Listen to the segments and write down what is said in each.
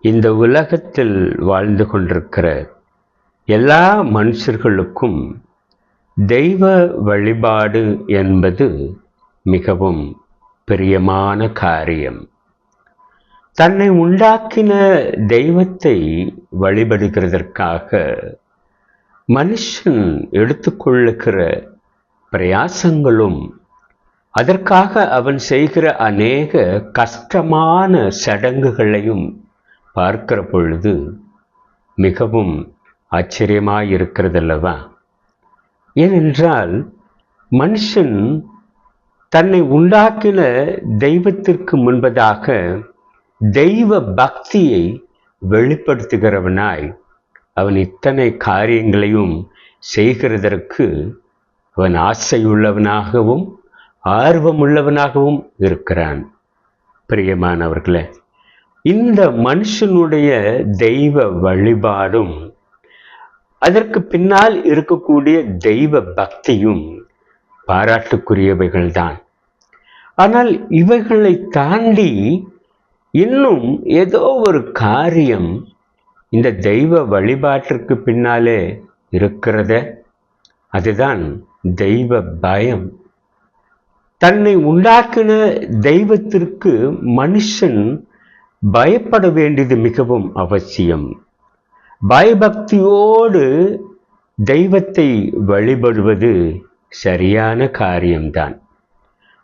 இந்த உலகத்தில் வாழ்ந்து கொண்டிருக்கிற எல்லா மனுஷர்களுக்கும் தெய்வ வழிபாடு என்பது மிகவும் பிரியமான காரியம். தன்னை உண்டாக்கின தெய்வத்தை வழிபடுகிறதற்காக மனுஷன் எடுத்துக்கொள்ளுகிற பிரயாசங்களும் அதற்காக அவன் செய்கிற அநேக கஷ்டமான சடங்குகளையும் பார்க்கிற பொழுது மிகவும் ஆச்சரியமாயிருக்கிறதல்லவா? ஏனென்றால் மனுஷன் தன்னை உண்டாக்கின தெய்வத்திற்கு முன்பதாக தெய்வ பக்தியை வெளிப்படுத்துகிறவனாய் அவன் இத்தனை காரியங்களையும் செய்கிறதற்கு அவன் ஆசையுள்ளவனாகவும் ஆர்வமுள்ளவனாகவும் இருக்கிறான். பிரியமானவர்களே இந்த மனுஷனுடைய தெய்வ வழிபாடும் அதற்கு பின்னால் இருக்கக்கூடிய தெய்வ பக்தியும் பாராட்டுக்குரியவைகள்தான். ஆனால் இவைகளை தாண்டி இன்னும் ஏதோ ஒரு காரியம் இந்த தெய்வ வழிபாட்டிற்கு பின்னாலே இருக்கிறத. அதுதான் தெய்வ பயம். தன்னை உண்டாக்கின தெய்வத்திற்கு மனுஷன் பயப்பட வேண்டியது மிகவும் அவசியம். பயபக்தியோடு தெய்வத்தை வழிபடுவது சரியான காரியம்தான்.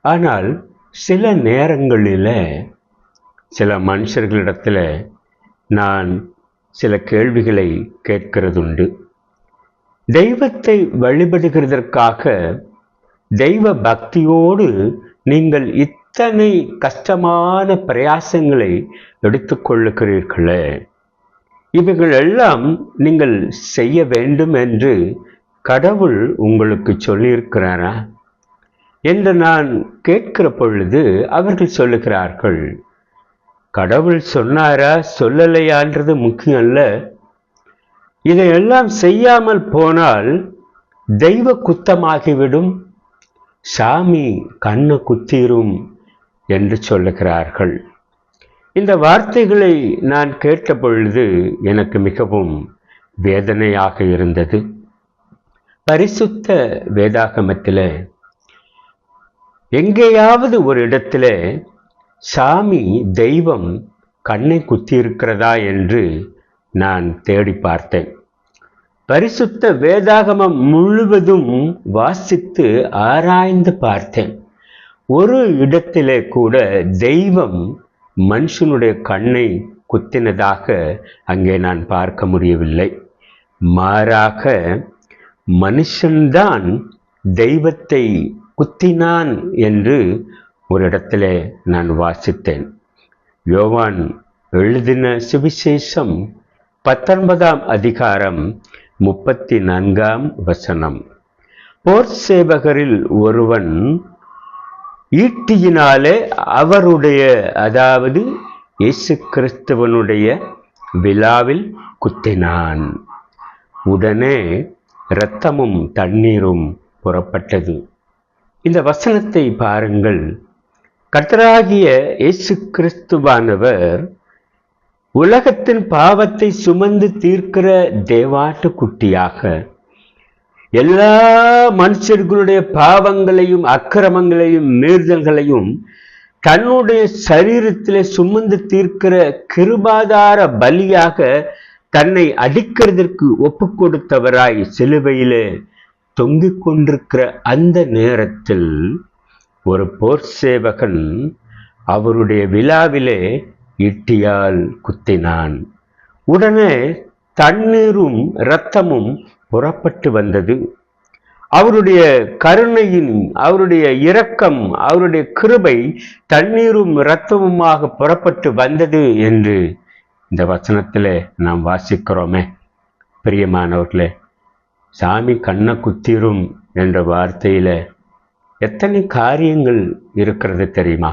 ஆனால் சில நேரங்களில் சில மனுஷர்களிடத்தில் நான் சில கேள்விகளை கேட்கிறதுண்டு. தெய்வத்தை வழிபடுகிறதற்காக தெய்வ பக்தியோடு நீங்கள் இத்தனை கஷ்டமான பிரயாசங்களை எடுத்துக்கொள்ளுகிறீர்களே? இவைகள் எல்லாம் நீங்கள் செய்ய வேண்டும் என்று கடவுள் உங்களுக்கு சொல்லியிருக்கிறாரா? என்று நான் கேட்கிற பொழுது அவர்கள் சொல்லுகிறார்கள் கடவுள் சொன்னாரா? சொல்லலையான்றது முக்கியம் அல்ல. இதையெல்லாம் செய்யாமல் போனால் தெய்வ குத்தமாகிவிடும். சாமி கண்ணை குத்திரும். என்று சொல்லுகிறார்கள். இந்த வார்த்தைகளை நான் கேட்ட பொழுது எனக்கு மிகவும் வேதனையாக இருந்தது. பரிசுத்த வேதாகமத்தில் எங்கேயாவது ஒரு இடத்துல சாமி தெய்வம் கண்ணை குத்தியிருக்கிறதா என்று நான் தேடி பார்த்தேன். பரிசுத்த வேதாகமம் முழுவதும் வாசித்து ஆராய்ந்து பார்த்தேன். ஒரு இடத்திலே கூட தெய்வம் மனுஷனுடைய கண்ணை குத்தினதாக அங்கே நான் பார்க்க முடியவில்லை. மாறாக மனுஷன்தான் தெய்வத்தை குத்தினான் என்று ஒரு இடத்துல நான் வாசித்தேன். யோவான் எழுதின சுவிசேஷம் பத்தொன்பதாம் அதிகாரம் முப்பத்தி நான்காம் வசனம். போர் சேவகரில் ஒருவன் ஈட்டியினாலே அவருடைய அதாவது இயேசு கிறிஸ்துவனுடைய விழாவில் குத்தினான். உடனே இரத்தமும் தண்ணீரும் புறப்பட்டது. இந்த வசனத்தை பாருங்கள். கர்த்தராகிய இயேசு கிறிஸ்துவானவர் உலகத்தின் பாவத்தை சுமந்து தீர்க்கிற தேவாட்டு குட்டியாக எல்லா மனுஷர்களுடைய பாவங்களையும் அக்கிரமங்களையும் மீறுதல்களையும் தன்னுடைய சரீரத்திலே சுமந்து தீர்க்கிற கிருபாதார பலியாக தன்னை அடிக்கிறதற்கு ஒப்பு கொடுத்தவராய் சிலுவையிலே தொங்கிக் கொண்டிருக்கிற அந்த நேரத்தில் ஒரு போர் சேவகன் அவருடைய விழாவிலே இட்டியால் குத்தினான். உடனே தண்ணீரும் இரத்தமும் புறப்பட்டு வந்தது. அவருடைய கருணையின் அவருடைய இரக்கம் அவருடைய கிருபை தண்ணீரும் இரத்தமுமாக புறப்பட்டு வந்தது என்று இந்த வசனத்தில் நாம் வாசிக்கிறோமே. பிரியமானவர்களே சாமி கண்ணை குத்திரும் என்ற வார்த்தையில் எத்தனை காரியங்கள் இருக்கிறது தெரியுமா?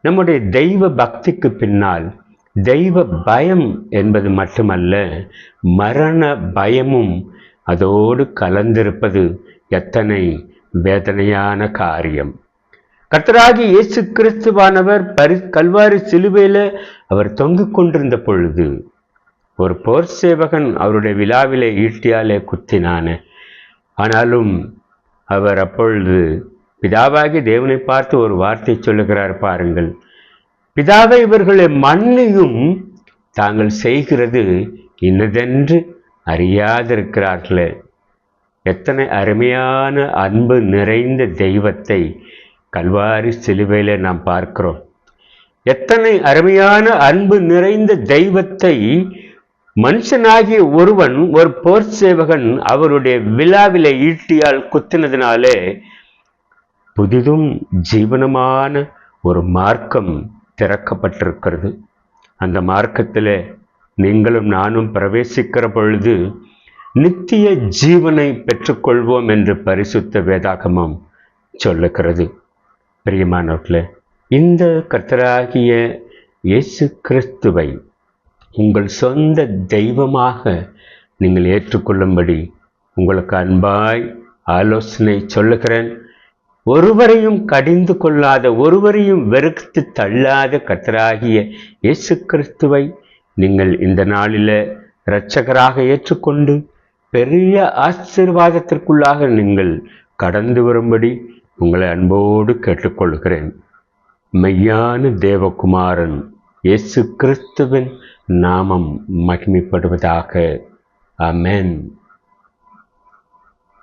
நம்முடைய தெய்வ பக்திக்கு பின்னால் தெய்வ பயம் என்பது மட்டுமல்ல மரண பயமும் அதோடு கலந்திருப்பது எத்தனை வேதனையான காரியம். கர்த்தராகி இயேசு கிறிஸ்துவானவர் பரி கல்வாரி சிலுவையில் அவர் தொங்கிக் கொண்டிருந்த பொழுது ஒரு போர் சேவகன் அவருடைய விழாவிலே ஈட்டியாலே குத்தினான. ஆனாலும் அவர் அப்பொழுது பிதாவாகி தேவனை பார்த்து ஒரு வார்த்தை சொல்லுகிறார் பாருங்கள். பிதாவை இவர்களை மண்ணையும் தாங்கள் செய்கிறது இன்னதென்று அறியாதிருக்கிறார்களே. எத்தனை அருமையான அன்பு நிறைந்த தெய்வத்தை கல்வாரி சிலுவையில் நாம் பார்க்கிறோம். எத்தனை அருமையான அன்பு நிறைந்த தெய்வத்தை மனுஷனாகிய ஒருவன் ஒரு போர் சேவகன் அவருடைய விழாவில ஈட்டியால் குத்தினதினாலே புதிதும் ஜீவனமான ஒரு மார்க்கம் திறக்கப்பட்டிருக்கிறது. அந்த மார்க்கத்தில் நீங்களும் நானும் பிரவேசிக்கிற பொழுது நித்திய ஜீவனை பெற்றுக்கொள்வோம் என்று பரிசுத்த வேதாகமம் சொல்லுகிறது. பிரியமானவர்களே இந்த கர்த்தராகிய இயேசு கிறிஸ்துவை உங்கள் சொந்த தெய்வமாக நீங்கள் ஏற்றுக்கொள்ளும்படி உங்களுக்கு அன்பாய் ஆலோசனை சொல்லுகிறேன். ஒருவரையும் கடிந்து கொள்ளாத ஒருவரையும் வெறுத்து தள்ளாத கத்தராகிய இயேசு கிறிஸ்துவை நீங்கள் இந்த நாளில் இரட்சகராக ஏற்றுக்கொண்டு பெரிய ஆசீர்வாதத்திற்குள்ளாக நீங்கள் கடந்து வரும்படி உங்களை அன்போடு கேட்டுக்கொள்கிறேன். மெய்யான தேவகுமாரன் இயேசு கிறிஸ்துவின் நாமம் மகிமைப்படுவதாக. அமென்